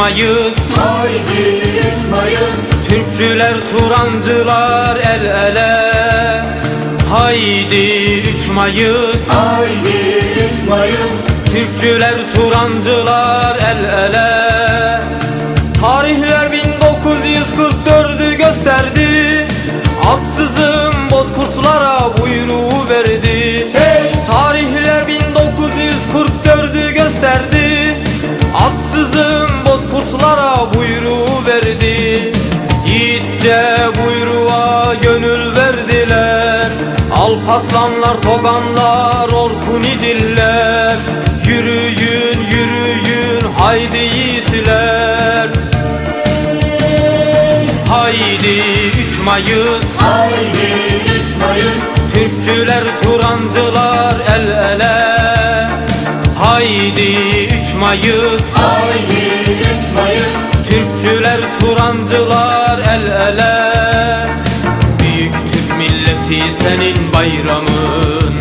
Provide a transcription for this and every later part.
Haydi 3 Mayıs Haydi 3 Mayıs. Türkçüler Turancılar el ele. Haydi 3 Mayıs Haydi 3 Mayıs. Türkçüler Turancılar el ele. Tarihler 1944'ü gösterdi. Aksızın bozkurtlara buyruğu verdi Alpaslanlar, toganlar, orkun idiller. Yürüyün, yürüyün, haydi yiğitler. Haydi 3 Mayıs. Haydi 3 Mayıs. Türkçüler, Turancılar el ele. Haydi 3 Mayıs. Haydi 3 Mayıs. Türkçüler, Turancılar el ele milleti senin bayramın.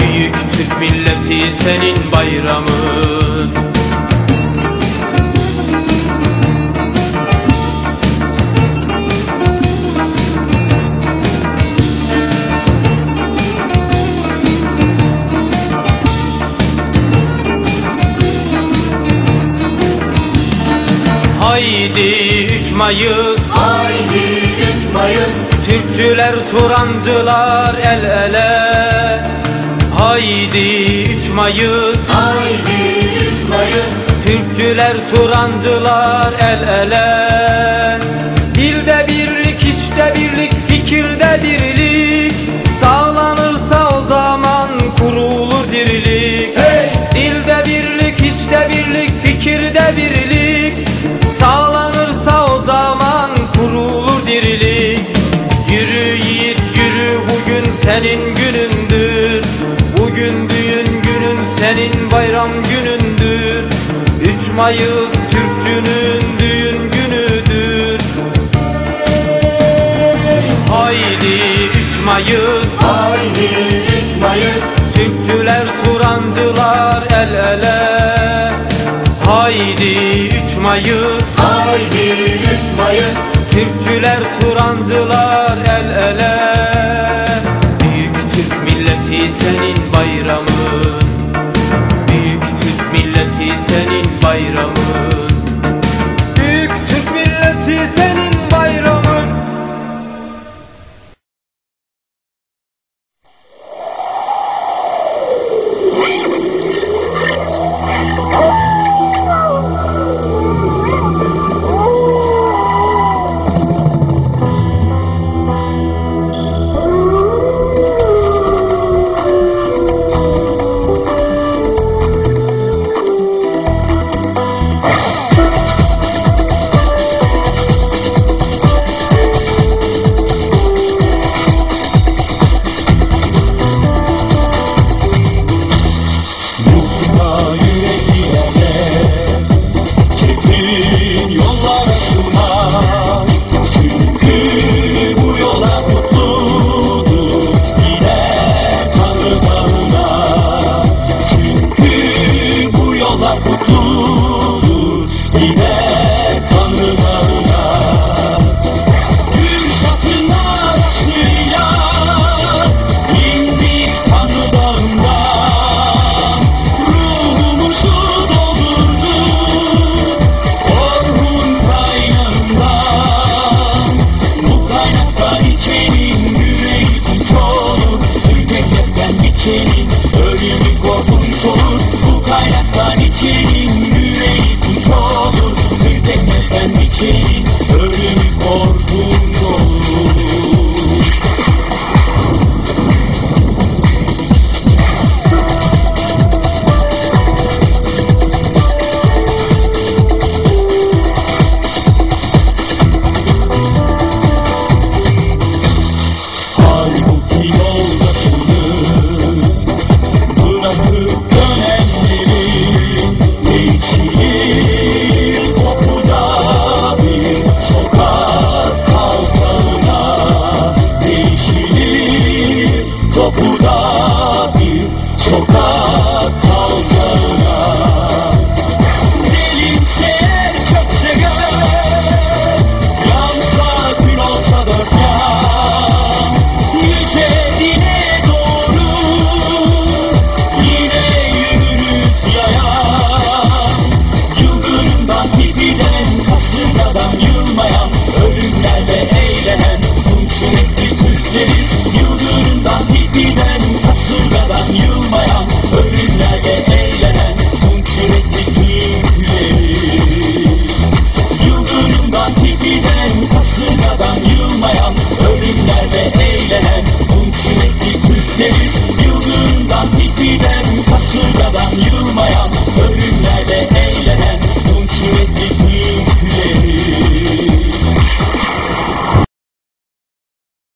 Büyük Türk milleti senin bayramın. Haydi 3 Mayıs. Haydi 3 Mayıs Türkçüler, Turancılar el ele. Haydi 3 Mayıs. Haydi 3 Mayıs. Türkçüler, Turancılar el ele 3 Mayıs Türkçünün düğün günüdür. Haydi 3 Mayıs Haydi 3 Mayıs Türkçüler, Turancılar el ele. Haydi 3 Mayıs Haydi 3 Mayıs Türkçüler, Turancılar el ele. Büyük Türk milleti senin bayramın senin Tanrı'dan mutluluk yine Tanrı'dan puto